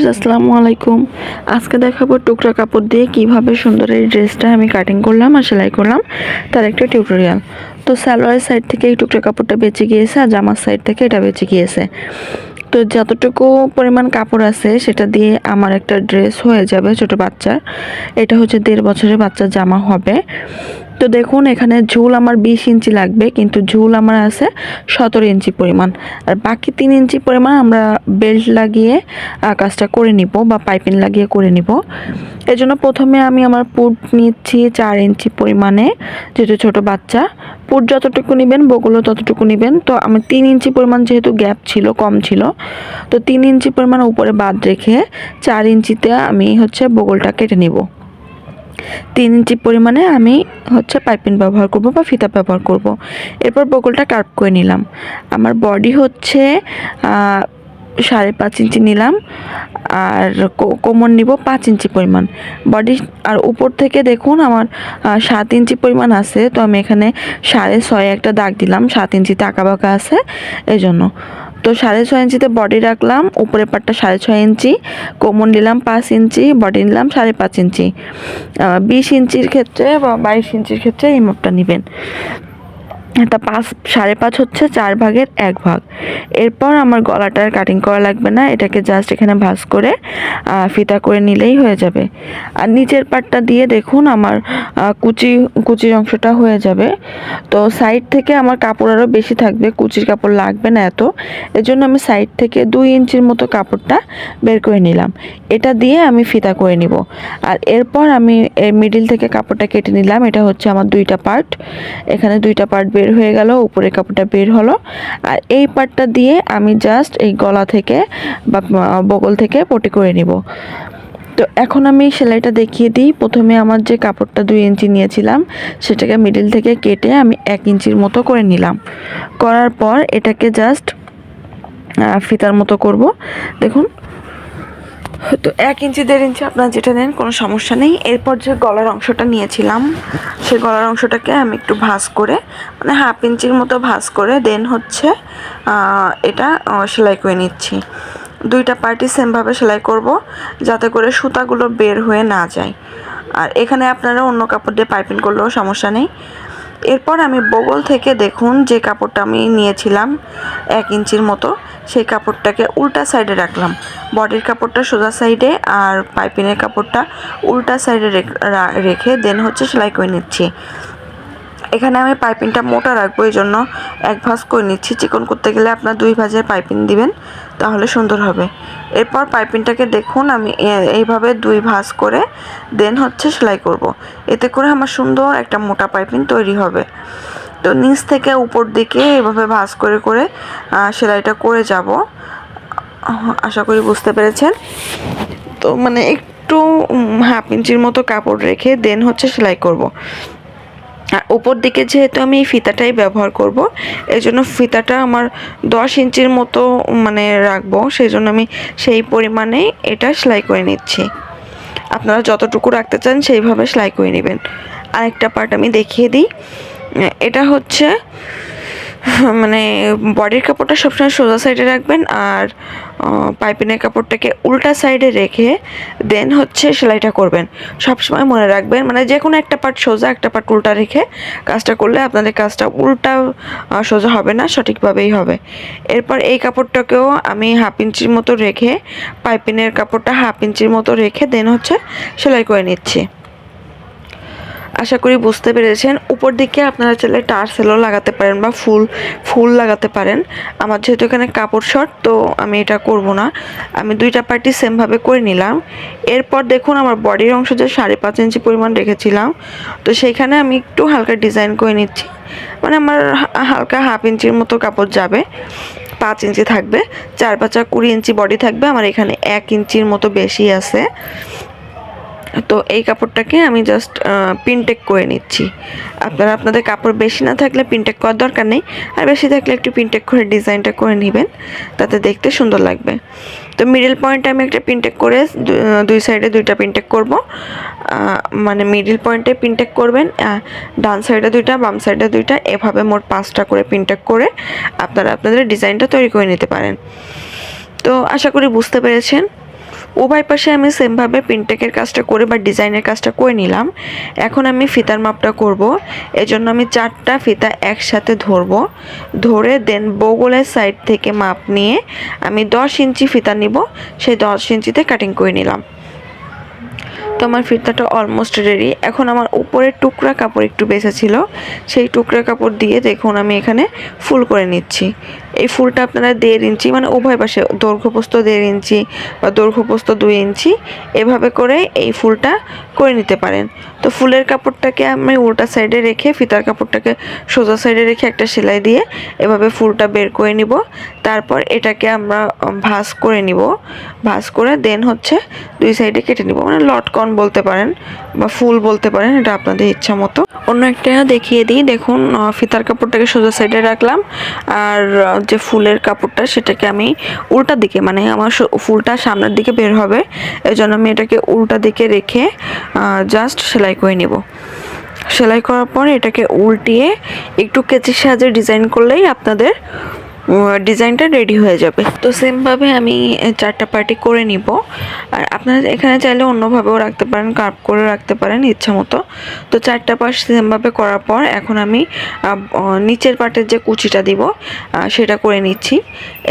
Viewers, আসসালামু আলাইকুম। আজকে দেখাবো টুকরা কাপড় দিয়ে কীভাবে সুন্দর এই ড্রেসটা আমি কাটিং করলাম আর সেলাই করলাম, তার একটা টিউটোরিয়াল তো সালোয়ারের সাইড থেকে এই টুকরা কাপড়টা বেঁচে গিয়েছে আর জামার সাইড থেকে এটা বেঁচে গিয়েছে। তো যতটুকু পরিমাণ কাপড় আছে, সেটা দিয়ে আমার একটা ড্রেস হয়ে যাবে ছোট বাচ্চার। এটা হচ্ছে দেড় বছরের বাচ্চার জামা হবে। তো দেখুন, এখানে ঝুল আমার বিশ ইঞ্চি লাগবে, কিন্তু ঝুল আমার আছে সতেরো ইঞ্চি পরিমাণ। আর বাকি তিন ইঞ্চি পরিমাণ আমরা বেল্ট লাগিয়ে কাজটা করে নিব বা পাইপিং লাগিয়ে করে নিব। এজন্য প্রথমে আমি আমার পুট নিচ্ছি চার ইঞ্চি পরিমাণে, যেহেতু ছোট বাচ্চা। পুট যতটুকু নেবেন বগুলো ততটুকু নেবেন। তো আমি তিন ইঞ্চি পরিমাণ যেহেতু গ্যাপ ছিল, কম ছিল, তো তিন ইঞ্চি পরিমাণ উপরে বাদ রেখে চার ইঞ্চিতে আমি হচ্ছে বগলটা কেটে নিব। তিন ইঞ্চি পরিমাণে আমি হচ্ছে পাইপিং ব্যবহার করব বা ফিতা ব্যবহার করব। এরপর বগলটা কার্ভ করে নিলাম। আমার বডি হচ্ছে সাড়ে পাঁচ ইঞ্চি নিলাম, আর কোমর নিব পাঁচ ইঞ্চি পরিমাণ। বডি, আর উপর থেকে দেখুন আমার সাত ইঞ্চি পরিমাণ আছে, তো আমি এখানে সাড়ে ছয় একটা দাগ দিলাম, সাত ইঞ্চি আঁকা বাঁকা আছে এই জন্য তো সাড়ে ছয় ইঞ্চিতে বডি রাখলাম, উপরের পাটটা সাড়ে ছয় ইঞ্চি, কোমর নিলাম পাঁচ ইঞ্চি বডি নিলাম সাড়ে পাঁচ ইঞ্চি। বিশ ইঞ্চির ক্ষেত্রে বা বাইশ ইঞ্চির ক্ষেত্রে এই মাপটা নেবেন। এটা পাঁচ, সাড়ে পাঁচ হচ্ছে চার ভাগের এক ভাগ। এরপর আমার গলাটার কাটিং করা লাগবে না, এটাকে জাস্ট এখানে ভাঁজ করে ফিতা করে নিলেই হয়ে যাবে। আর নিচের পাটটা দিয়ে দেখুন আমার কুচি, কুচির অংশটা হয়ে যাবে। তো সাইড থেকে আমার কাপড় আরও বেশি থাকবে, কুচির কাপড় লাগবে না এত। এজন্য আমি সাইড থেকে দুই ইঞ্চির মতো কাপড়টা বের করে নিলাম। এটা দিয়ে আমি ফিতা করে নিব। আর এরপর আমি মিডিল থেকে কাপড়টা কেটে নিলাম, এটা হচ্ছে আমার দুইটা পার্ট এখানে দুইটা পার্ট বের হয়ে গেল উপরের কাপড়টা বের হলো। আর এই পার্টটা দিয়ে আমি জাস্ট এই গলা থেকে বা বগল থেকে পটি করে নিব। তো এখন আমি সেলাইটা দেখিয়ে দিই। প্রথমে আমার যে কাপড়টা দুই ইঞ্চি নিয়েছিলাম, সেটাকে মিডিল থেকে কেটে আমি এক ইঞ্চির মতো করে নিলাম। করার পর এটাকে জাস্ট ফিতার মতো করব। দেখুন তো এক ইঞ্চি, দেড় ইঞ্চি আপনারা যেটা নেন, কোনো সমস্যা নেই। এরপর যে গলার অংশটা নিয়েছিলাম, সেই গলার অংশটাকে আমি একটু ভাঁজ করে মানে হাফ ইঞ্চির মতো ভাঁজ করে, দেন হচ্ছে এটা সেলাই করে নিচ্ছি। দুইটা পার্টি সেমভাবে সেলাই করব, যাতে করে সুতাগুলো বের হয়ে না যায়। আর এখানে আপনারা অন্য কাপড় দিয়ে পাইপিং করলেও সমস্যা নেই। এরপর আমি বগল থেকে দেখুন, যে কাপড়টা আমি নিয়েছিলাম, এক ইঞ্চির মতো সেই কাপড়টাকে উল্টা সাইডে রাখলাম। বডির কাপড়টা সোজা সাইডে আর পাইপিনের কাপড়টা উল্টা সাইডে রেখে দেন হচ্ছে সেলাই করে নিচ্ছি। এখানে আমি পাইপিংটা মোটা রাখব এই জন্য এক ভাঁজ করে নিচ্ছি। চিকন করতে গেলে আপনার দুই ভাঁজের পাইপিং দিবেন, তাহলে সুন্দর হবে। এরপর পাইপিংটাকে দেখুন, আমি এইভাবে দুই ভাঁজ করে দেন হচ্ছে সেলাই করব। এতে করে আমার সুন্দর একটা মোটা পাইপিং তৈরি হবে। তো নিচ থেকে উপর দিকে এভাবে ভাঁজ করে করে সেলাইটা করে যাব। আশা করি বুঝতে পেরেছেন? তো মানে একটু হাফ ইঞ্চির মতো কাপড় রেখে দেন হচ্ছে সেলাই করব। আর উপর দিকে যেহেতু আমি এই ফিতাটাই ব্যবহার করব এই জন্য ফিতাটা আমার দশ ইঞ্চির মতো মানে রাখব। সেই জন্য আমি সেই পরিমাণে এটা সেলাই করে নিচ্ছি। আপনারা যতটুকু রাখতে চান সেইভাবে সেলাই করে নেবেন। আরেকটা পার্ট আমি দেখিয়ে দিই। এটা হচ্ছে মানে বডির কাপড়টা সবসময় সোজা সাইডে রাখবেন আর পাইপিনের কাপড়টাকে উল্টা সাইডে রেখে দেন হচ্ছে সেলাইটা করবেন। সবসময় মনে রাখবেন মানে যে কোনো একটা পার্ট সোজা, একটা পার্ট উল্টা রেখে কাজটা করলে আপনাদের কাজটা উল্টা সোজা হবে না, সঠিকভাবেই হবে। এরপর এই কাপড়টাকেও আমি হাফ ইঞ্চির মতো রেখে পাইপিনের কাপড়টা হাফ ইঞ্চির মতো রেখে দেন হচ্ছে সেলাই করে নিচ্ছি। আশা করি বুঝতে পেরেছেন। উপর দিকে আপনারা চাইলে টার্সেলও লাগাতে পারেন বা ফুল ফুল লাগাতে পারেন। আমার যেহেতু এখানে কাপড় শর্ট, তো আমি এটা করব না। আমি দুইটা পার্টি সেমভাবে করে নিলাম। এরপর দেখুন আমার বডির অংশ যে সাড়ে পাঁচ ইঞ্চি পরিমাণ রেখেছিলাম। তো সেইখানে আমি একটু হালকা ডিজাইন করে নিচ্ছি। মানে আমার হালকা হাফ ইঞ্চির মতো কাপড় যাবে। পাঁচ ইঞ্চি থাকবে। চার পাঁচা কুড়ি ইঞ্চি বডি থাকবে। আমার এখানে এক ইঞ্চির মতো বেশি আছে। তো এই কাপড়টাকে আমি জাস্ট পিনটেক করে নিচ্ছি। আপনারা আপনাদের কাপড় বেশি না থাকলে পিনটেক করার দরকার নেই, আর বেশি থাকলে একটু পিনটেক করে ডিজাইনটা করে নেবেন, তাতে দেখতে সুন্দর লাগবে। তো মিডল পয়েন্টে আমি একটা পিনটেক করে দুই সাইডে দুইটা পিনটেক করব। মানে মিডল পয়েন্টে পিনটেক করবেন ডান সাইডে দুইটা, বাম সাইডে দুইটা, এভাবে মোট পাঁচটা করে পিনটেক করে আপনারা আপনাদের ডিজাইনটা তৈরি করে নিতে পারেন। তো আশা করি বুঝতে পেরেছেন। উভয় পাশে আমি সেমভাবে প্রিন্টেকের কাজটা করে বা ডিজাইনের কাজটা করে নিলাম। এখন আমি ফিতার মাপটা করব। এজন্য আমি চারটা ফিতা একসাথে ধরবো। ধরে দেন বগলের সাইড থেকে মাপ নিয়ে আমি দশ ইঞ্চি ফিতা নিব। সেই দশ ইঞ্চিতে কাটিং করে নিলাম। তো আমার ফিতাটা অলমোস্ট রেডি এখন আমার উপরের টুকরা কাপড় একটু বেঁচে ছিল সেই টুকরা কাপড় দিয়ে দেখুন আমি এখানে ফুল করে নিচ্ছি। এই ফুলটা আপনারা দেড় ইঞ্চি মানে উভয় পাশে দৈর্ঘ্যপ্রস্থ দেড় ইঞ্চি বা দৈর্ঘ্যপ্রস্থ দুই ইঞ্চি, এভাবে করে এই ফুলটা করে নিতে পারেন। তো ফুলের কাপড়টাকে আমি উল্টা সাইডে রেখে, ফিতার কাপড়টাকে সোজা সাইডে রেখে একটা সেলাই দিয়ে এভাবে ফুলটা বের করে নিব। তারপর এটাকে আমরা ভাঁজ করে নিব। ভাঁজ করে দেন হচ্ছে দুই সাইডে কেটে নিব। মানে লটকন বলতে পারেন বা ফুল বলতে পারেন, এটা আপনাদের ইচ্ছা মতো। অন্য একটা দেখিয়ে দিই। দেখুন ফিতার কাপড়টাকে সোজা সাইডে রাখলাম। আর যে ফুলের কাপড়টা সেটাকে আমি উল্টা দিকে মানে আমার ফুলটা সামনের দিকে বের হবে। এই জন্য আমি এটাকে উল্টা দিকে রেখে জাস্ট সেলাই করে নেব। সেলাই করার পর এটাকে উল্টিয়ে একটু কেচির সাহায্যে ডিজাইন করলেই আপনাদের ডিজাইনটা রেডি হয়ে যাবে। তো সেমভাবে আমি চারটা পার্টি করে নিব। আর আপনারা এখানে চাইলে অন্যভাবেও রাখতে পারেন কার্ভ করে রাখতে পারেন ইচ্ছা মতো। তো চারটা পাশ সেমভাবে করার পর এখন আমি নিচের পার্টের যে কুচিটা দিব সেটা করে নিচ্ছি।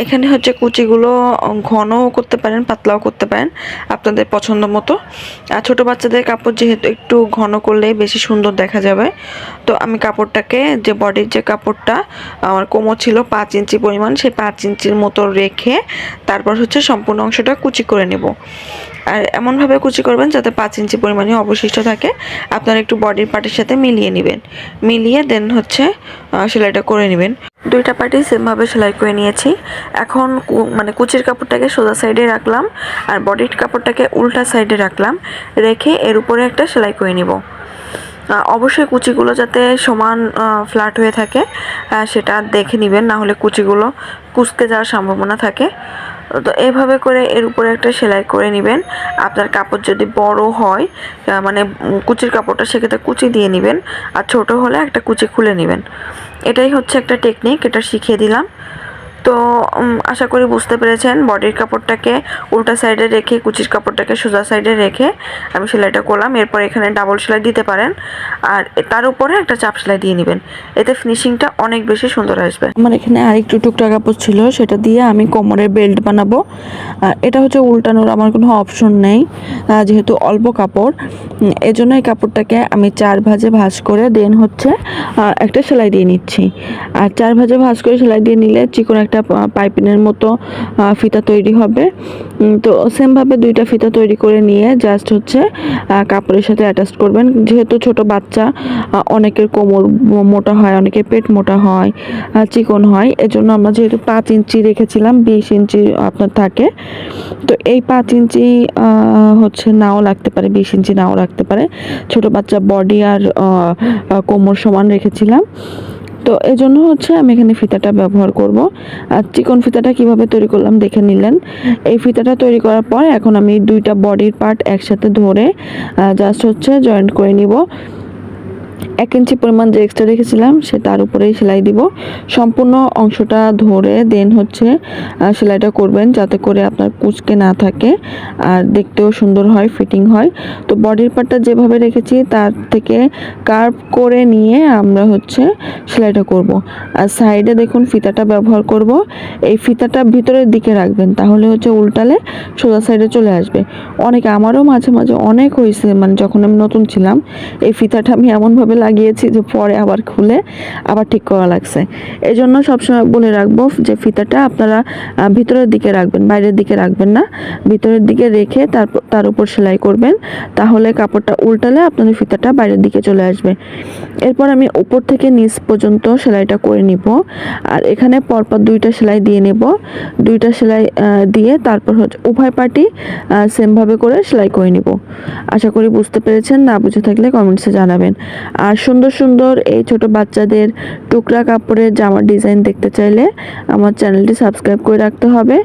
এখানে হচ্ছে কুচিগুলো ঘনও করতে পারেন, পাতলাও করতে পারেন, আপনাদের পছন্দ মতো। আর ছোটো বাচ্চাদের কাপড় যেহেতু একটু ঘন করলে বেশি সুন্দর দেখা যাবে। তো আমি কাপড়টাকে, যে বডির যে কাপড়টা, আমার কোমর ছিল পাঁচ ইঞ্চি পরিমাণ সেই পাঁচ ইঞ্চির মতো রেখে তারপর হচ্ছে সম্পূর্ণ অংশটা কুচি করে নেব। আর এমনভাবে কুচি করবেন যাতে পাঁচ ইঞ্চি পরিমাণে অবশিষ্ট থাকে। আপনারা একটু বডির পার্টের সাথে মিলিয়ে নেবেন। মিলিয়ে দেন হচ্ছে সেলাইটা করে নেবেন। দুইটা পার্টি সেমভাবে সেলাই করে নিয়েছি। এখন মানে কুচির কাপড়টাকে সোজা সাইডে রাখলাম আর বডির কাপড়টাকে উল্টা সাইডে রাখলাম। রেখে এর উপরে একটা সেলাই করে নিব। অবশ্যই কুচিগুলো যাতে সমান ফ্ল্যাট হয়ে থাকে সেটা দেখে নেবেন, না হলে কুচিগুলো কুচকে যাওয়ার সম্ভাবনা থাকে। তো এভাবে করে এর উপরে একটা সেলাই করে নেবেন। আপনার কাপড় যদি বড় হয় মানে কুচির কাপড়টা সেক্ষেত্রে কুচি দিয়ে নেবেন, আর ছোট হলে একটা কুচি খুলে নেবেন। এটাই হচ্ছে একটা টেকনিক এটা শিখিয়ে দিলাম। তো আশা করি বুঝতে পেরেছেন। বডির কাপড়টাকে উল্টা সাইডে রেখে, কুচির কাপড়টাকে সোজা সাইডে রেখে আমি সেলাইটা করলাম। এরপর এখানে ডাবল সেলাই দিতে পারেন। আর তার উপরে একটা চাপ সেলাই দিয়ে নেবেন। এতে ফিনিশিংটা অনেক বেশি সুন্দর আসবে। আমার এখানে আরেকটু টুকটা কাপড় ছিল, সেটা দিয়ে আমি কোমরের বেল্ট বানাবো। এটা হচ্ছে উল্টানোর, আমার কোনো অপশন নেই যেহেতু অল্প কাপড়। এজন্য এই কাপড়টাকে আমি চার ভাজে ভাঁজ করে দেন হচ্ছে একটা সেলাই দিয়ে নিচ্ছি। আর চার ভাজে ভাঁজ করে সেলাই দিয়ে নিলে চিকন একটা পাইপিনের মতো ফিতা তৈরি হবে। তো সেমভাবে দুইটা ফিতা তৈরি করে নিয়ে জাস্ট হচ্ছে কাপড়ের সাথে অ্যাটাচ করবেন। যেহেতু ছোট বাচ্চা অনেকের কোমর মোটা হয়, অনেকের পেট মোটা হয় চিকন হয়। এজন্য আমরা যেহেতু পাঁচ ইঞ্চি রেখেছিলাম, বিশ ইঞ্চি আপনার থাকে। তো এই পাঁচ ইঞ্চি হচ্ছে নাও লাগতে পারে, বিশ ইঞ্চি নাও লাগতে পারে। ছোট বাচ্চা বডি আর কোমর সমান রেখেছিলাম। তো এই জন্য হচ্ছে আমি এখানে ফিতাটা ব্যবহার করব। আর চিকন ফিতাটা কীভাবে তৈরি করলাম দেখে নিলেন। এই ফিতাটা তৈরি করার পর এখন আমি দুইটা বডির পার্ট একসাথে ধরে জাস্ট হচ্ছে জয়েন্ট করে নিব। এক ইঞ্চি পরিমাণ যে এক্সট্রা রেখেছিলাম, সে তার উপরেই সেলাই দিব। সম্পূর্ণ অংশটা ধরে দেন হচ্ছে সেলাইটা করবেন যাতে করে আপনার কুচকে না থাকে আর দেখতেও সুন্দর হয় ফিটিং হয়। তো বডির পার্টটা যেভাবে রেখেছি, তার থেকে কার্ভ করে নিয়ে আমরা হচ্ছে সেলাইটা করব। আর সাইডে দেখুন ফিতাটা ব্যবহার করব। এই ফিতাটা ভিতরের দিকে রাখবেন, তাহলে হচ্ছে উল্টালে সোজা সাইডে চলে আসবে। অনেক আমারও মাঝে মাঝে অনেক হয়েছে মানে যখন আমি নতুন ছিলাম, এই ফিতাটা আমি এমনভাবে লাগিয়েছি যে পরে আবার খুলে আবার ঠিক করা লাগছে। এই জন্য সবসময় বলে রাখব যে ফিতাটা আপনারা ভিতরের দিকে রাখবেন, বাইরের দিকে রাখবেন না। ভিতরের দিকে রেখে তারপর তার উপর সেলাই করবেন, তাহলে কাপড়টা উল্টালে আপনাদের ফিতাটা বাইরের দিকে চলে আসবে। এরপর আমি উপর থেকে নিচ পর্যন্ত সেলাইটা করে নিব। আর এখানে পরপর দুইটা সেলাই দিয়ে নেব। দুইটা সেলাই দিয়ে তারপর হচ্ছে উভয় পার্টি সেমভাবে করে সেলাই করে নিব। আশা করি বুঝতে পেরেছেন, না বুঝে থাকলে কমেন্টসে জানাবেন। আর সুন্দর সুন্দর এই ছোট বাচ্চাদের টুকরা কাপড়ের জামার ডিজাইন দেখতে চাইলে আমার চ্যানেলটি সাবস্ক্রাইব করে রাখতে হবে।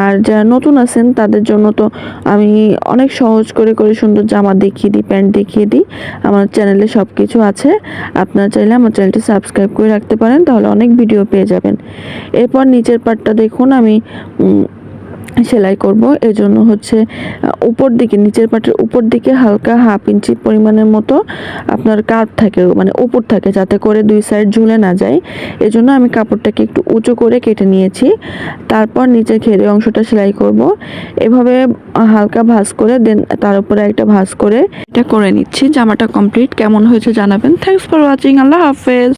আর যারা নতুন আছেন, তাদের জন্য তো আমি অনেক সহজ করে করে সুন্দর জামা দেখিয়ে দিই, প্যান্ট দেখিয়ে দিই। আমার চ্যানেলে সব কিছু আছে। আপনারা চাইলে আমার চ্যানেলটি সাবস্ক্রাইব করে রাখতে পারেন, তাহলে অনেক ভিডিও পেয়ে যাবেন। এরপর নিচের পার্টটা দেখুন, আমি সেলাই করব। এজন্য হচ্ছে উপর দিকে, নিচের পাটের উপর দিকে হালকা হাফ ইঞ্চি পরিমাণের মতো আপনার কাপ থাকে মানে উপর থাকে, যাতে করে দুই সাইড ঝুলে না যায়। এজন্য আমি কাপড়টাকে একটু উঁচু করে কেটে নিয়েছি। তারপর নিচের ঘেরে অংশটা সেলাই করব। এভাবে হালকা ভাঁজ করে, দেন তার উপরে একটা ভাঁজ করে এটা করে নিচ্ছি। জামাটা কমপ্লিট কেমন হয়েছে জানাবেন। থ্যাংকস ফর ওয়াচিং আল্লাহ হাফেজ।